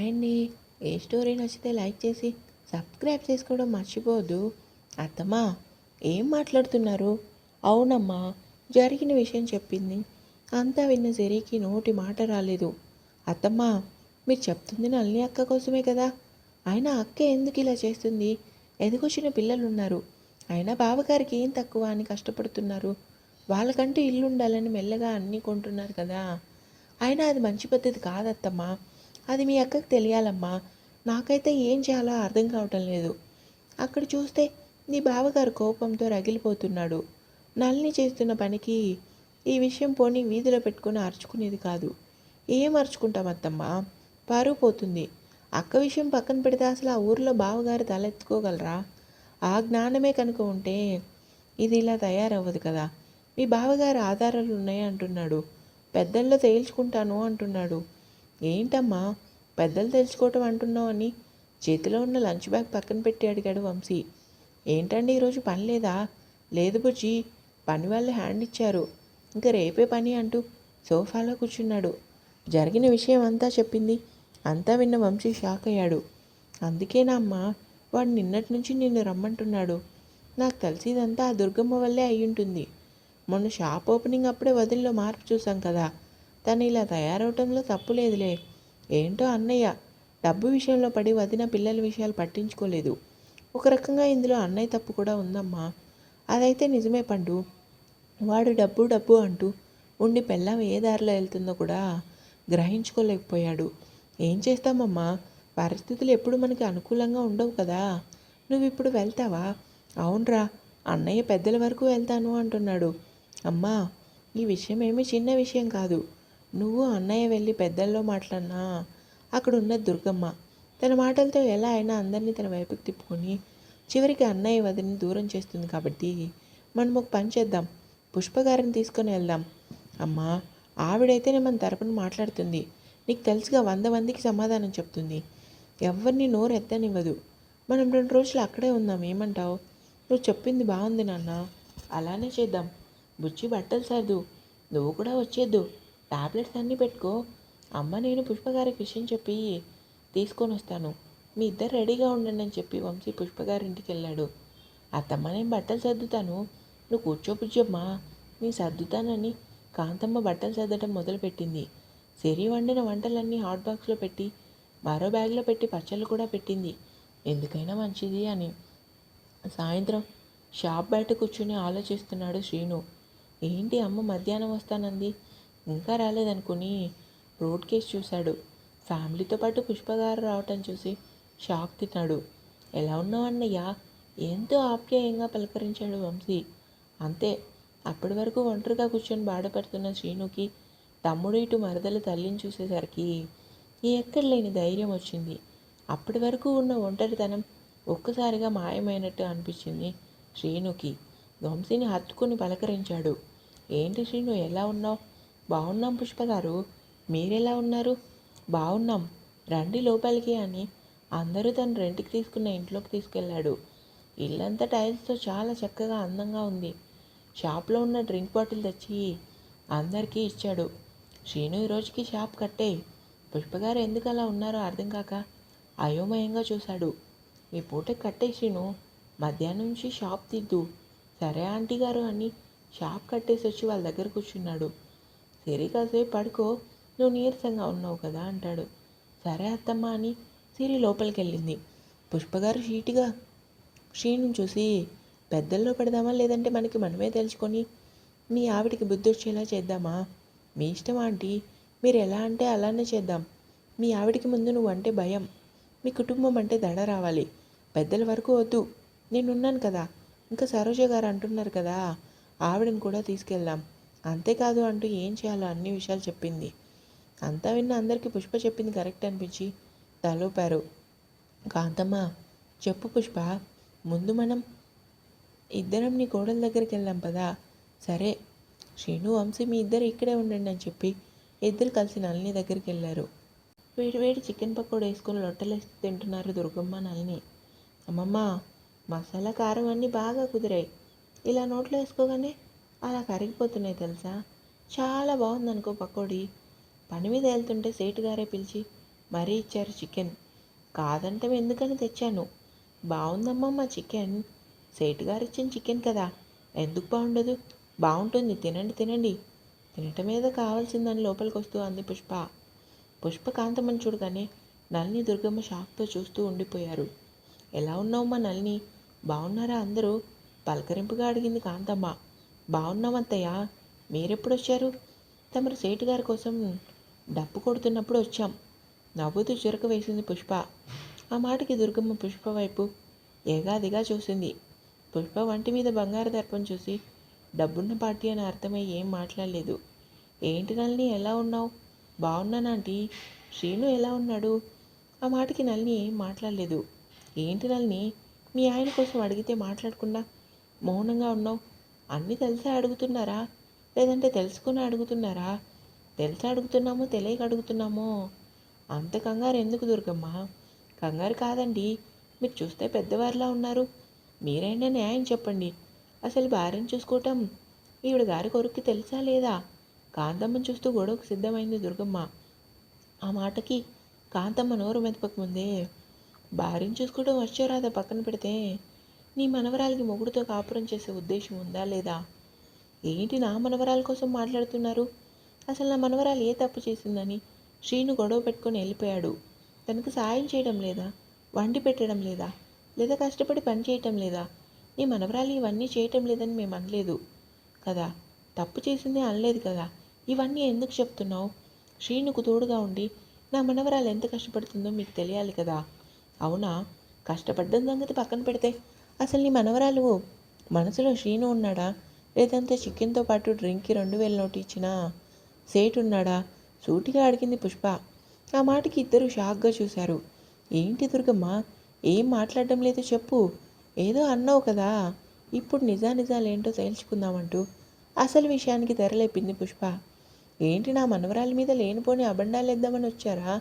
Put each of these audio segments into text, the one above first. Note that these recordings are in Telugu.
హాయ్ అండి. ఏ స్టోరీ నచ్చితే లైక్ చేసి సబ్స్క్రైబ్ చేసుకోవడం మర్చిపోవద్దు అత్తమ్మా ఏం మాట్లాడుతున్నారు? అవునమ్మా జరిగిన విషయం చెప్పింది. అంతా విన్న జెరీకి నోటి మాట రాలేదు. అత్తమ్మా మీరు చెప్తుంది నల్లి అక్క కోసమే కదా? అయినా అక్క ఎందుకు ఇలా చేస్తుంది? ఎదుగొచ్చిన పిల్లలు ఉన్నారు అయినా బావగారికి ఏం తక్కువ అని కష్టపడుతున్నారు? వాళ్ళకంటూ ఇల్లు ఉండాలని మెల్లగా అన్నీ కొంటున్నారు కదా? అయినా అది మంచి పద్ధతి కాదత్తమ్మా. అది మీ అక్కకి తెలియాలమ్మా. నాకైతే ఏం చేయాలో అర్థం కావటం లేదు. అక్కడ చూస్తే నీ బావగారు కోపంతో రగిలిపోతున్నాడు. నల్ని చేస్తున్న పనికి ఈ విషయం పోనీ వీధిలో పెట్టుకొని అరుచుకునేది కాదు. ఏం అరుచుకుంటాం అత్తమ్మా? పరువు పోతుంది. అక్క విషయం పక్కన పెడితే అసలు ఆ ఊర్లో బావగారు తలెత్తుకోగలరా ఆ జ్ఞానమే కనుక ఉంటే ఇది ఇలా తయారవ్వదు కదా. మీ బావగారు ఆధారాలు ఉన్నాయి అంటున్నాడు. పెద్దల్లో తేల్చుకుంటాను అంటున్నాడు. ఏంటమ్మా? పెద్దలు తెలుసుకోవటం అంటున్నావు అని చేతిలో ఉన్న లంచ్ బ్యాగ్ పక్కన పెట్టి అడిగాడు వంశీ. ఏంటండి ఈరోజు పని లేదా? లేదు బుజ్జి పని వాళ్ళు హ్యాండ్ ఇచ్చారు. ఇంకా రేపే పని అంటూ సోఫాలో కూర్చున్నాడు. జరిగిన విషయం అంతా చెప్పింది అంతా విన్న వంశీ షాక్ అయ్యాడు. అందుకేనా అమ్మా వాడు నిన్నటి నుంచి నిన్ను రమ్మంటున్నాడు. నాకు తెలిసి ఇదంతా ఆ దుర్గమ్మ వల్లే అయి ఉంటుంది మొన్న షాప్ ఓపెనింగ్ అప్పుడే వదిలిలో మార్పు చూసాం కదా. తను ఇలా తయారవటంలో తప్పు లేదులే. ఏంటో అన్నయ్య? డబ్బు విషయంలో పడి వదిన పిల్లల విషయాలు పట్టించుకోలేదు. ఒక రకంగా ఇందులో అన్నయ్య తప్పు కూడా ఉందమ్మా. అదైతే నిజమే పండు. వాడు డబ్బు డబ్బు అంటూ ఉండి పెళ్ళం ఏ దారిలో వెళ్తుందో కూడా గ్రహించుకోలేకపోయాడు. ఏం చేస్తామమ్మా? పరిస్థితులు ఎప్పుడు మనకి అనుకూలంగా ఉండవు కదా. నువ్వు ఇప్పుడు వెళ్తావా? అవునరా. అన్నయ్య పెద్దల వరకు వెళ్తాను అంటున్నాడు. అమ్మా ఈ విషయం ఏమీ చిన్న విషయం కాదు. నువ్వు అన్నయ్య వెళ్ళి పెద్దల్లో మాట్లాడినా? అక్కడ ఉన్న దుర్గమ్మ తన మాటలతో ఎలా అయినా అందరినీ తన వైపుకి తిప్పుకొని చివరికి అన్నయ్య వదిని దూరం చేస్తుంది కాబట్టి మనం ఒక పని చేద్దాం పుష్పగారిని తీసుకొని వెళ్దాం. అమ్మా ఆవిడైతేనే మన తరపున మాట్లాడుతుంది. నీకు తెలుసుగా వంద మందికి సమాధానం చెప్తుంది. ఎవరిని నోరు ఎత్తనివ్వదు. మనం రెండు రోజులు అక్కడే ఉందాం ఏమంటావు? నువ్వు చెప్పింది బాగుంది నాన్న. అలానే చేద్దాం. బుచ్చి బట్టలు సర్దు. నువ్వు కూడా వచ్చేద్దు. టాబ్లెట్స్ అన్నీ పెట్టుకో. అమ్మ నేను పుష్పగారికి విషయం చెప్పి తీసుకొని వస్తాను. మీ ఇద్దరు రెడీగా ఉండండి అని చెప్పి వంశీ పుష్పగారింటికి వెళ్ళాడు. అత్తమ్మ నేను బట్టలు సర్దుతాను. నువ్వు కూర్చో పుజ్జమ్మా నేను సర్దుతానని కాంతమ్మ బట్టలు సర్దటం మొదలుపెట్టింది. సిరి వండిన వంటలన్నీ హాట్ బాక్స్లో పెట్టి మరో బ్యాగ్లో పెట్టి పచ్చళ్ళు కూడా పెట్టింది. ఎందుకైనా మంచిది అని. సాయంత్రం షాప్ బయట కూర్చుని ఆలోచిస్తున్నాడు శ్రీను. ఏంటి అమ్మ మధ్యాహ్నం వస్తానంది? ఇంకా రాలేదనుకుని రోడ్ కేస్ చూశాడు. ఫ్యామిలీతో పాటు పుష్పగారు రావటం చూసి షాక్ తిన్నాడు. ఎలా ఉన్నావు అన్నయ్య? ఎంతో ఆప్యాయంగా పలకరించాడు వంశీ. అంతే. అప్పటి వరకు ఒంటరిగా కూర్చొని బాధపడుతున్న శ్రీనుకి తమ్ముడు ఇటు మరదలు తల్లిని చూసేసరికి ఎక్కడ లేని ధైర్యం వచ్చింది. అప్పటి వరకు ఉన్న ఒంటరితనం ఒక్కసారిగా మాయమైనట్టు అనిపించింది శ్రీనుకి. వంశీని హత్తుకుని పలకరించాడు. ఏంటి శ్రీను ఎలా ఉన్నావు? బాగున్నాం పుష్ప గారు. మీరెలా ఉన్నారు? బాగున్నాం. రండి లోపలికి అని అందరూ తను రెంట్కి తీసుకున్న ఇంట్లోకి తీసుకెళ్ళాడు. ఇల్లంతా టైల్స్తో చాలా చక్కగా అందంగా ఉంది. షాప్లో ఉన్న డ్రింక్ బాటిల్ తెచ్చి అందరికీ ఇచ్చాడు. శ్రీను ఈ రోజుకి షాప్ కట్టే. పుష్పగారు ఎందుకు అలా ఉన్నారో అర్థం కాక అయోమయంగా చూశాడు. ఈ పూట కట్టే శ్రీను. మధ్యాహ్నం నుంచి షాప్ తీద్దు. సరే ఆంటీ గారు అని షాప్ కట్టేసి వచ్చి వాళ్ళ దగ్గర కూర్చున్నాడు. సిరి కాసేపు పడుకో నువ్వు నీరసంగా ఉన్నావు కదా అంటాడు. సరే అత్తమ్మ అని సిరి లోపలికి వెళ్ళింది పుష్పగారు షీటిగా శ్రీను చూసి పెద్దల్లో పెడదామా లేదంటే మనకి మనమే తెలుసుకొని మీ ఆవిడికి బుద్ధి వచ్చేలా చేద్దామా? మీ ఇష్టం ఆంటీ మీరు ఎలా అంటే అలానే చేద్దాం. మీ ఆవిడికి ముందు నువ్వు అంటే భయం. మీ కుటుంబం అంటే దడ రావాలి. పెద్దల వరకు వద్దు. నేనున్నాను కదా. ఇంకా సరోజ గారు అంటున్నారు కదా. ఆవిడని కూడా తీసుకెళ్దాం. అంతేకాదు అంటూ ఏం చేయాలో అన్ని విషయాలు చెప్పింది. అంతా విన్న అందరికీ పుష్ప చెప్పింది కరెక్ట్ అనిపించి తలోపారు. కాంతమ్మ చెప్పు పుష్ప ముందు మనం ఇద్దరం నీ కోడల దగ్గరికి వెళ్ళాం పదా? సరే శ్రీను వంశీ మీ ఇద్దరు ఇక్కడే ఉండండి అని చెప్పి ఇద్దరు కలిసి నళిని దగ్గరికి వెళ్ళారు. వేడి వేడి చికెన్ పకోడ వేసుకొని లొట్టలేసి తింటున్నారు దుర్గమ్మ నళిని. అమ్మమ్మ మసాలా కారం అన్నీ బాగా కుదిరాయి. ఇలా నోట్లో వేసుకోగానే అలా కరిగిపోతున్నాయి తెలుసా? చాలా బాగుంది అనుకో పకోడీ. పని మీద వెళ్తుంటే సేటు గారే పిలిచి మరీ ఇచ్చారు చికెన్. కాదంటే ఎందుకని తెచ్చాను? బాగుందమ్మా మా చికెన్. సేటు గారు ఇచ్చిన చికెన్ కదా. ఎందుకు బాగుండదు? బాగుంటుంది తినండి తినండి. తినటం మీద కావాల్సిందని లోపలికి వస్తూ అంది పుష్ప. పుష్ప కాంతమ్మని చూడగానే నల్ని దుర్గమ్మ షాక్తో చూస్తూ ఉండిపోయారు. ఎలా ఉన్నావమ్మా నల్ని బాగున్నారా అందరూ? పలకరింపుగా అడిగింది కాంతమ్మ. బాగున్నామత్తయ్య మీరెప్పుడు వచ్చారు తమరు సేటు గారి కోసం డప్పు కొడుతున్నప్పుడు వచ్చాం నవ్వుతూ చురక వేసింది పుష్ప. ఆ మాటకి దుర్గమ్మ పుష్ప వైపు ఏగాదిగా చూసింది. పుష్ప వంటి మీద బంగారు దర్పం చూసి డబ్బున్న పార్టీ అని అర్థమై ఏం మాట్లాడలేదు. ఏంటి నల్ని ఎలా ఉన్నావు? బాగున్నానాంటీ శ్రీను ఎలా ఉన్నాడు? ఆ మాటకి నల్ని ఏం మాట్లాడలేదు. ఏంటి నల్ని మీ ఆయన కోసం అడిగితే మాట్లాడకుండా మౌనంగా ఉన్నావు. అన్నీ తెలిసే అడుగుతున్నారా? లేదంటే తెలుసుకుని అడుగుతున్నారా? తెలిసి అడుగుతున్నామో తెలియక అడుగుతున్నామో? అంత కంగారు ఎందుకు దుర్గమ్మ? కంగారు కాదండి. మీరు చూస్తే పెద్దవారిలా ఉన్నారు. మీరైనా న్యాయం చెప్పండి. అసలు భార్యను చూసుకోవటం ఈవిడ గారి కొరకు తెలుసా లేదా? కాంతమ్మని చూస్తూ గొడవకు సిద్ధమైంది దుర్గమ్మ. ఆ మాటకి కాంతమ్మ నోరు మెదపకముందే భార్యను చూసుకోవడం వచ్చో రాదా పక్కన పెడితే? నీ మనవరాలకి మొగుడుతో కాపురం చేసే ఉద్దేశం ఉందా లేదా? ఏంటి నా మనవరాల కోసం మాట్లాడుతున్నారు? అసలు నా మనవరాలు ఏ తప్పు చేసిందని శ్రీను గొడవ పెట్టుకొని వెళ్ళిపోయాడు. తనకు సాయం చేయడం లేదా? వండి పెట్టడం లేదా? లేదా కష్టపడి పని చేయటం లేదా? నీ మనవరాలు ఇవన్నీ చేయటం లేదని మేము అనలేదు. కదా? తప్పు చేసిందే అనలేదు కదా? ఇవన్నీ ఎందుకు చెప్తున్నావు? శ్రీనుకు తోడుగా ఉండి నా మనవరాలు ఎంత కష్టపడుతుందో మీకు తెలియాలి కదా. అవునా? కష్టపడ్డం సంగతి పక్కన పెడితే అసలు నీ మనవరాలు మనసులో శ్రీను ఉన్నాడా? లేదంటే చికెన్తో పాటు డ్రింక్కి రెండు వేల నోటు ఇచ్చిన? సేటు ఉన్నాడా? సూటిగా అడిగింది పుష్ప. ఆ మాటకి ఇద్దరు షాక్గా చూశారు. ఏంటి దుర్గమ్మ? ఏం మాట్లాడడం లేదు చెప్పు. ఏదో అన్నావు కదా. ఇప్పుడు నిజానిజాలేంటో తేల్చుకుందామంటూ అసలు విషయానికి తెరలేపింది పుష్ప. ఏంటి నా మనవరాల మీద లేనిపోని అబండాలు వేద్దామని వచ్చారా?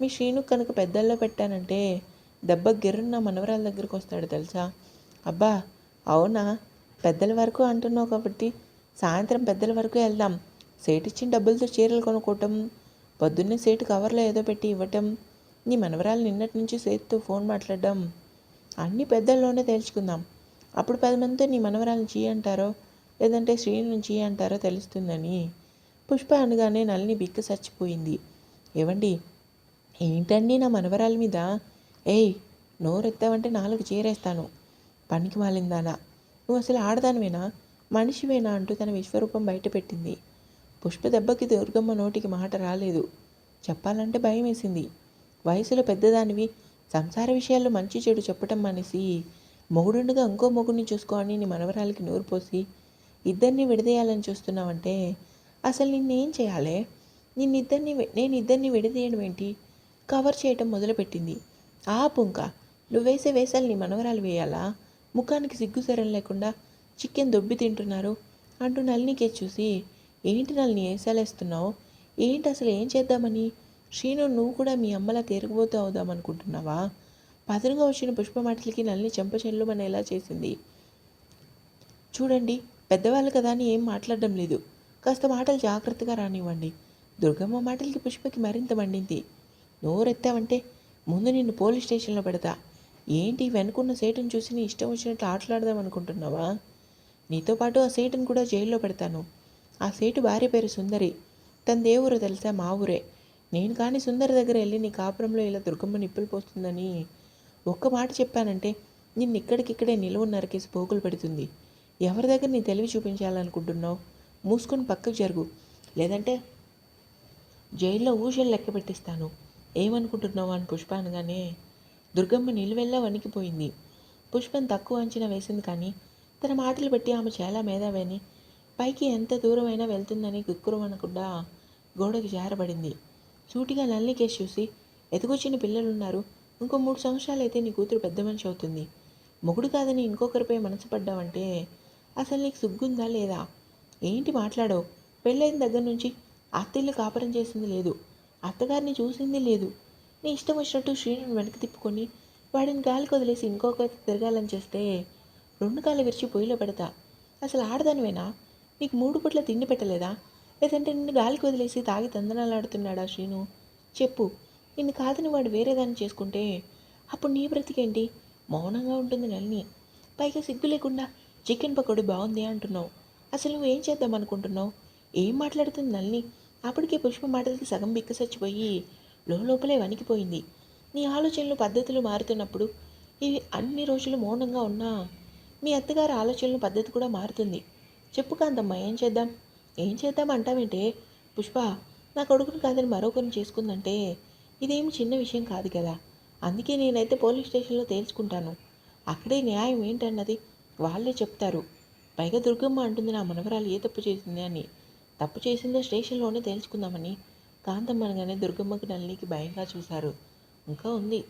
మీ శ్రీను కనుక పెద్దల్లో పెట్టానంటే దెబ్బ గిర్రున్న మనవరాల దగ్గరికి వస్తాడు తెలుసా? అబ్బా అవునా? పెద్దల వరకు అంటున్నావు కాబట్టి సాయంత్రం పెద్దల వరకు వెళ్దాం. సేటు ఇచ్చిన డబ్బులతో చీరలు కొనుక్కోవటం పొద్దున్నే సేటు కవర్లో ఏదో పెట్టి ఇవ్వటం నీ మనవరాలు నిన్నటి నుంచి సేటుతో ఫోన్ మాట్లాడడం అన్నీ పెద్దల్లోనే తేల్చుకుందాం. అప్పుడు పది మందితో నీ మనవరాలను చీ అంటారో లేదంటే శ్రీను చీ అంటారో తెలుస్తుందని పుష్ప అనగానే నల్ని బిక్కు చచ్చిపోయింది. ఏవండి? ఏంటండి నా మనవరాల మీద? ఏయ్ నోరెత్తావంటే నాలుగు చీరేస్తాను. పనికి మాలిందానా? నువ్వు అసలు ఆడదానివేనా? మనిషివేనా అంటూ తన విశ్వరూపం బయటపెట్టింది పుష్ప దెబ్బకి దుర్గమ్మ నోటికి మాట రాలేదు. చెప్పాలంటే భయం వేసింది వయసులో పెద్దదానివి సంసార విషయాల్లో మంచి చెడు చెప్పటం మానేసి మొగుడుండగా ఇంకో మొగుడిని చూసుకోని నీ మనవరాలకి నోరు పోసి ఇద్దరిని విడదీయాలని చూస్తున్నావంటే అసలు నిన్నేం చేయాలి? నిన్నిద్దరిని నేను ఇద్దరిని విడదీయడం ఏంటి? కవర్ చేయటం మొదలుపెట్టింది. ఆ పుంక నువ్వేసే వేసాలు నీ మనవరాలు వేయాలా? ముఖానికి సిగ్గుసరం లేకుండా చికెన్ దొబ్బి తింటున్నారు అంటూ నల్లికే చూసి ఏంటి నల్ని వేసాలేస్తున్నావు ఏంటి అసలు ఏం చేద్దామని? శ్రీను నువ్వు కూడా మీ అమ్మలా తిరగబోతూ అవుదామనుకుంటున్నావా? పదనుగా వచ్చిన పుష్ప మాటలకి చెల్లుమని ఎలా చేసింది. చూడండి పెద్దవాళ్ళు కదా అని ఏం మాట్లాడడం లేదు. కాస్త మాటలు జాగ్రత్తగా రానివ్వండి. దుర్గమ్మ మాటలకి పుష్పకి మరింత మండింది. నోరెత్తావంటే ముందు నిన్ను పోలీస్ స్టేషన్లో పెడతా. ఏంటి వెనుకున్న సేటును చూసి నీ ఇష్టం వచ్చినట్టు ఆటలాడదాం అనుకుంటున్నావా? నీతో పాటు ఆ సేటును కూడా జైల్లో పెడతాను. ఆ సేటు భార్య పేరు సుందరి. తన ఊరు తెలుసా మా ఊరే. నేను కానీ సుందరి దగ్గర వెళ్ళి నీ కాపురంలో ఇలా దుర్గమ్మ నిప్పులు పోస్తుందని ఒక్క మాట చెప్పానంటే నిన్ను ఇక్కడికిక్కడే నిలువు నరికేసి పోగులు పెడుతుంది. ఎవరి దగ్గర నీ తెలివి చూపించాలనుకుంటున్నావు? మూసుకొని పక్కకు జరుగు. లేదంటే జైల్లో ఊషలు లెక్క పెట్టిస్తాను. ఏమనుకుంటున్నావు అని పుష్ప అనగానే దుర్గమ్మ నిలువెల్లా వణికిపోయింది. పుష్పం తక్కువ అంచనా వేసింది కానీ తన మాటలు బట్టి ఆమె చాలా మేధావని పైకి ఎంత దూరమైనా వెళ్తుందని గుక్కురమనకుండా గోడకి జారబడింది. సూటిగా నల్లి చూసి ఎదుగొచ్చిన పిల్లలున్నారు. ఇంకో మూడు సంవత్సరాలు అయితే నీ కూతురు పెద్ద మనిషి అవుతుంది. మొగుడు కాదని ఇంకొకరిపై మనసు పడ్డావంటే అసలు నీకు సుగ్గుందా లేదా? ఏంటి మాట్లాడో పెళ్ళైన దగ్గర నుంచి అత్తిల్లు కాపురం చేసింది లేదు. అత్తగారిని చూసింది లేదు. నీ ఇష్టం వచ్చినట్టు శ్రీను వెనక్కి తిప్పుకొని వాడిని గాలికి వదిలేసి ఇంకొక తిరగాలని చేస్తే రెండు కాళ్ళు విరిచి పొయ్యిలో పెడతా. అసలు ఆడదానివేనా? నీకు మూడు పుట్ల తిండి పెట్టలేదా? లేదంటే నిన్ను గాలికి వదిలేసి తాగి తందనాలాడుతున్నాడా శ్రీను? చెప్పు. నిన్ను కాదని వాడు వేరేదాన్ని చేసుకుంటే అప్పుడు నీ బ్రతికేంటి? మౌనంగా ఉంటుంది నల్ని పైగా సిగ్గు లేకుండా చికెన్ పకోడీ బాగుంది అంటున్నావు. అసలు నువ్వు ఏం చేద్దాం అనుకుంటున్నావు? ఏం మాట్లాడుతుంది నల్ని అప్పటికే పుష్ప మాటలకి సగం బిక్కసచ్చిపోయి లోపలే వణికిపోయింది. నీ ఆలోచనలు పద్ధతులు మారుతున్నప్పుడు ఇవి అన్ని రోజులు మౌనంగా ఉన్నా మీ అత్తగారి ఆలోచనలు పద్ధతి కూడా మారుతుంది. చెప్పు కాంతమ్మ ఏం చేద్దాం? ఏం చేద్దాం అంటావేంటే పుష్ప నా కొడుకుని కాదని మరొకరిని చేసుకుందంటే ఇదేమి చిన్న విషయం కాదు కదా. అందుకే నేనైతే పోలీస్ స్టేషన్లో తేల్చుకుంటాను. అక్కడే న్యాయం ఏంటన్నది వాళ్ళే చెప్తారు. పైగా దుర్గమ్మ అంటుంది నా మనవరాలు ఏ తప్పు చేసింది అని. తప్పు చేసిందో స్టేషన్లోనే తేల్చుకుందామని. కాంతమ్మ అనగానే దుర్గమ్మకి నల్లికి భయంగా చూశారు. ఇంకా ఉంది.